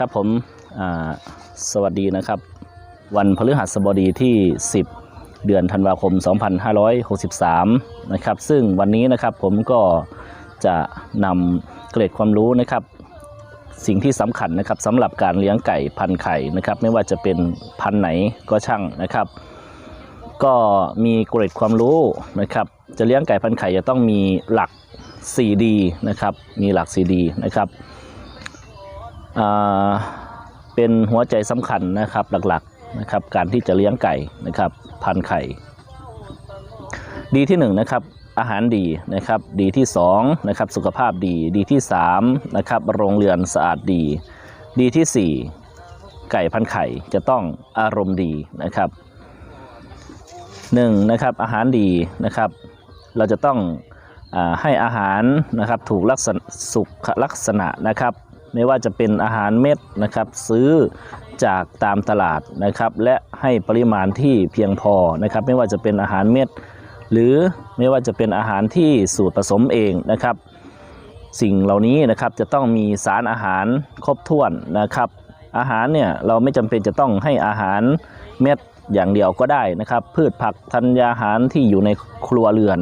ครับผมสวัสดีนะครับ วันพฤหัสบดีที่ 10 เดือนธันวาคม 2563 นะครับ ซึ่งวันนี้นะครับผมก็จะนำเกร็ดความรู้นะครับ สิ่งที่สำคัญนะครับสำหรับการเลี้ยงไก่พันไข่นะครับ ไม่ว่าจะเป็นพันไหนก็ช่างนะครับ ก็มีเกร็ดความรู้นะครับ จะเลี้ยงไก่พันไข่จะต้องมีหลัก 4D นะครับ มีหลัก 4D นะครับ เป็นหัวใจสำคัญนะครับหลักๆนะครับการที่จะเลี้ยงไก่นะครับพันไข่ ดีที่1นงนะครับอาหารดีนะครับดีที่2นะครับสุขภาพดีดีที่3นะครับโรงเรือนสะอาดดี ดีที่ 4 ไก่พันไข่จะต้องอารมณ์ดีนะครับหนึ่งนะครับอาหารดีนะครับ เราจะต้องอให้อาหารนะครับถูกลักษณะสุขลักษณะนะครับ ไม่ว่าจะเป็นอาหารเม็ดนะครับ ซื้อจากตามตลาดนะครับ และให้ปริมาณที่เพียงพอนะครับ ไม่ว่าจะเป็นอาหารเม็ด หรือไม่ว่าจะเป็นอาหารที่สูตรผสมเองนะครับ สิ่งเหล่านี้นะครับจะต้องมีสารอาหารครบถ้วนนะครับ อาหารเนี่ยเราไม่จำเป็นจะต้องให้อาหารเม็ดอย่างเดียวก็ได้นะครับ พืชผักธัญญาหารที่อยู่ในครัวเรือน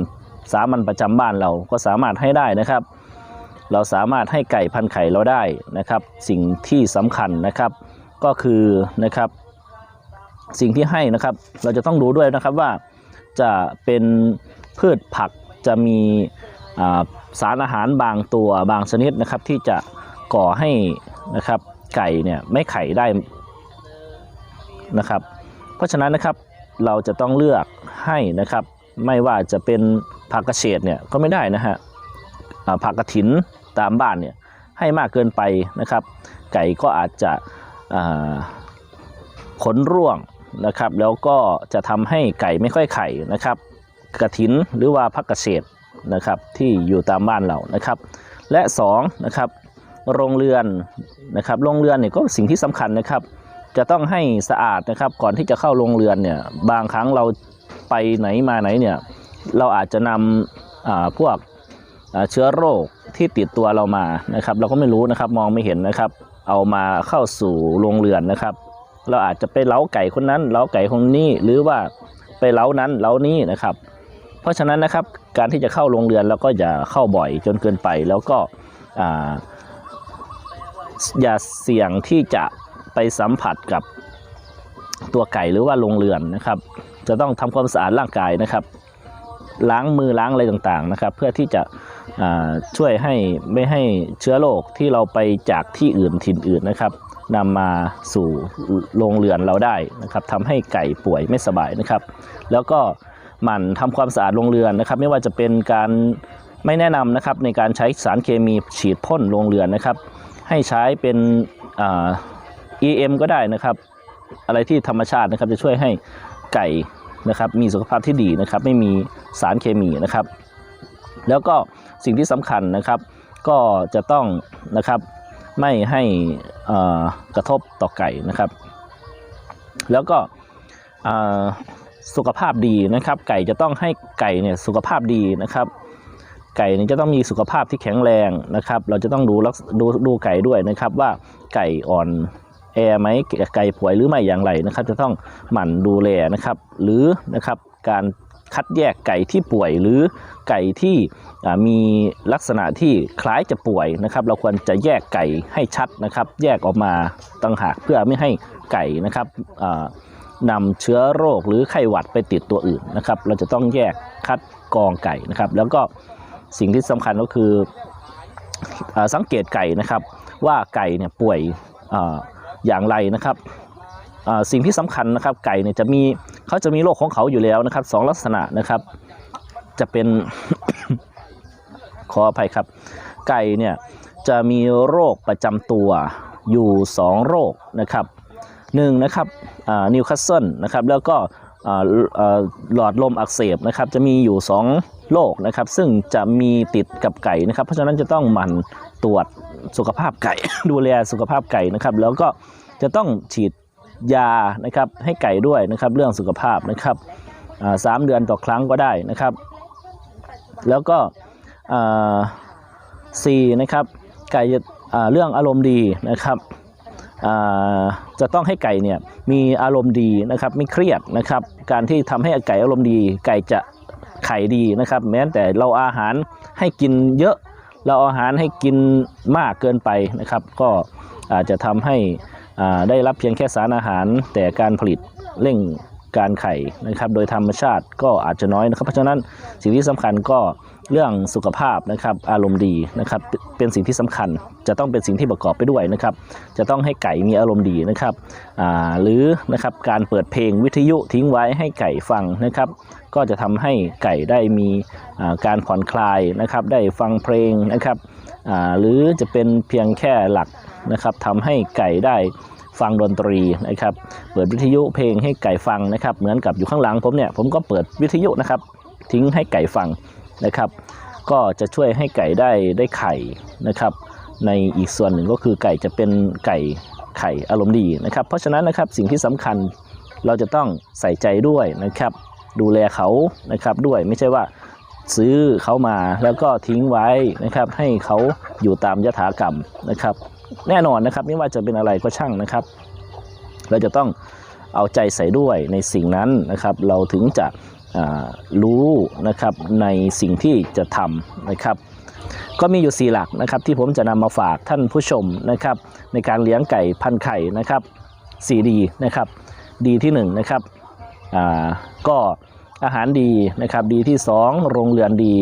สามัญประจำบ้านเราก็สามารถให้ได้นะครับ เราสามารถให้ไก่พันไข่เราได้นะครับ สิ่งที่สำคัญนะครับ ก็คือนะครับ สิ่งที่ให้นะครับ เราจะต้องดูด้วยนะครับว่าจะเป็นพืชผักจะมีสารอาหารบางตัวบางชนิดนะครับ ที่จะก่อให้นะครับไก่เนี่ยไม่ไข่ได้นะครับ เพราะฉะนั้นนะครับเราจะต้องเลือกให้นะครับ ไม่ว่าจะเป็นผักกระเฉดเนี่ยก็ไม่ได้นะฮะผักกระถิน ตามบ้านเนี่ยให้มากเกินไปนะครับ ไก่ก็อาจจะขนร่วงนะครับ แล้วก็จะทำให้ไก่ไม่ค่อยไข่นะครับกระถินหรือว่าผักกระเฉดนะครับที่อยู่ตามบ้านเรานะครับ และ2นะครับโรงเรือนนะครับโรงเรือนเนี่ยก็สิ่งที่สำคัญนะครับ จะต้องให้สะอาดนะครับ ก่อนที่จะเข้าโรงเรือนเนี่ยบางครั้งเราไปไหนมาไหนเนี่ยเราอาจจะนำพวกเชื้อโรค ที่ติดตัวเรามานะครับ เราก็ไม่รู้นะครับมองไม่เห็นนะครับ เอามาเข้าสู่โรงเรือนนะครับ เราอาจจะไปเล้าไก่คนนั้นเล้าไก่คนนี้หรือว่าไปเล้านั้นเล้านี้นะครับ เพราะฉะนั้นนะครับการที่จะเข้าโรงเรือนเราก็อย่าเข้าบ่อยจนเกินไป แล้วก็ออย่าเสี่ยงที่จะไปสัมผัสกับตัวไก่หรือว่าโรงเรือนนะครับ จะต้องทำความสะอาดร่างกายนะครับ ล้างมือล้างอะไรต่างๆนะครับ เพื่อที่จะช่วยให้ไม่ให้เชื้อโรคที่เราไปจากที่อื่นถิ่นอื่นนะครับนำมาสู่โรงเรือนเราได้นะครับทำให้ไก่ป่วยไม่สบายนะครับ แล้วก็หมั่นทำความสะอาดโรงเรือนนะครับ ไม่ว่าจะเป็นการไม่แนะนำนะครับในการใช้สารเคมีฉีดพ่นโรงเรือนนะครับ ให้ใช้เป็นอ่า EM ก็ได้นะครับ อะไรที่ธรรมชาตินะครับจะช่วยให้ไก่นะครับมีสุขภาพที่ดีนะครับ ไม่มี สารเคมีนะครับ แล้วก็สิ่งที่สำคัญนะครับ ก็จะต้องนะครับไม่ให้อ่อกระทบต่อไก่นะครับ แล้วก็อ่าสุขภาพดีนะครับ ไก่จะต้องให้ไก่เนี่ยสุขภาพดีนะครับ ไก่เนี่ยจะต้องมีสุขภาพที่แข็งแรงนะครับ เราจะต้องดูลักดูดูไก่ด้วยนะครับว่าไก่อ่อนแอไหมไก่ป่วยหรือไม่อย่างไรนะครับ จะต้องหมั่นดูแลนะครับ หรือนะครับการ คัดแยกไก่ที่ป่วยหรือไก่ที่มีลักษณะที่คล้ายจะป่วยนะครับ เราควรจะแยกไก่ให้ชัดนะครับ แยกออกมาต่างหากเพื่อไม่ให้ไก่นะครับนำเชื้อโรคหรือไข้หวัดไปติดตัวอื่นนะครับ เราจะต้องแยกคัดกรองไก่นะครับ แล้วก็สิ่งที่สำคัญก็คืออสังเกตไก่นะครับ ว่าไก่เนี่ยป่วยออย่างไรนะครับสิ่งที่สำคัญนะครับไก่เนี่ยจะมี เขาจะมีโรคของเขาอยู่แล้วนะครับสองลักษณะนะครับ จะเป็นขออภัยครับ ไก่เนี่ยจะมีโรคประจำตัวอยู่ 2 โรคนะครับหนึ่งนะครับนิวคาสเซิลนะครับแล้วก็หลอดลมอักเสบนะครับจะมีอยู่ 2 โรคนะครับ ซึ่งจะมีติดกับไก่นะครับ เพราะฉะนั้นจะต้องหมั่นตรวจสุขภาพไก่ ดูแลสุขภาพไก่นะครับ แล้วก็จะต้องฉีด ยานะครับให้ไก่ด้วยนะครับเรื่องสุขภาพนะครับสามเดือนต่อครั้งก็ได้นะครับ แล้วก็สี่นะครับไก่จะเรื่องอารมณ์ดีนะครับจะต้องให้ไก่เนี่ยมีอารมณ์ดีนะครับไม่เครียดนะครับการที่ทำให้ไก่อารมณ์ดี ไก่จะไข่ดีนะครับ แม้แต่เราอาหารให้กินเยอะ เราอาหารให้กินมากเกินไปนะครับ ก็อาจจะทำให้ ได้รับเพียงแค่สารอาหาร แต่การผลิตเร่งการไข่นะครับ โดยธรรมชาติก็อาจจะน้อยนะครับ เพราะฉะนั้นสิ่งที่สำคัญก็เรื่องสุขภาพนะครับอารมณ์ดีนะครับเป็นสิ่งที่สำคัญจะต้องเป็นสิ่งที่ประกอบไปด้วยนะครับ จะต้องให้ไก่มีอารมณ์ดีนะครับหรือนะครับการเปิดเพลงวิทยุทิ้งไว้ให้ไก่ฟังนะครับ ก็จะทำให้ไก่ได้มีการผ่อนคลายนะครับ ได้ฟังเพลงนะครับ หรือจะเป็นเพียงแค่หลักนะครับทำให้ไก่ได้ฟังดนตรีนะครับเปิดวิทยุเพลงให้ไก่ฟังนะครับ เหมือนกับอยู่ข้างหลังผมเนี่ยผมก็เปิดวิทยุนะครับ ทิ้งให้ไก่ฟังนะครับ ก็จะช่วยให้ไก่ได้ได้ไข่นะครับ ในอีกส่วนหนึ่งก็คือไก่จะเป็นไก่ไข่อารมณ์ดีนะครับ เพราะฉะนั้นนะครับสิ่งที่สำคัญเราจะต้องใส่ใจด้วยนะครับ ดูแลเขานะครับด้วยไม่ใช่ว่า ซื้อเขามาแล้วก็ทิ้งไว้นะครับ ให้เขาอยู่ตามยถากรรมนะครับ แน่นอนนะครับไม่ว่าจะเป็นอะไรก็ช่างนะครับ เราจะต้องเอาใจใส่ด้วยในสิ่งนั้นนะครับ เราถึงจะรู้นะครับในสิ่งที่จะทำนะครับ ก็มีอยู่ 4 หลักนะครับ ที่ผมจะนำมาฝากท่านผู้ชมนะครับ ในการเลี้ยงไก่พันไข่นะครับ 4D นะครับดีที่1นนะครับก็ อาหารดีนะครับดีที่ 2 โรงเรือนดี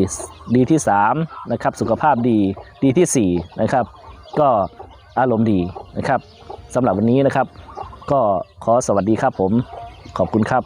ดีที่3นะครับสุขภาพดีดีที่4นะครับก็อารมณ์ดีนะครับสำหรับวันนี้นะครับ ก็ขอสวัสดีครับผมขอบคุณครับ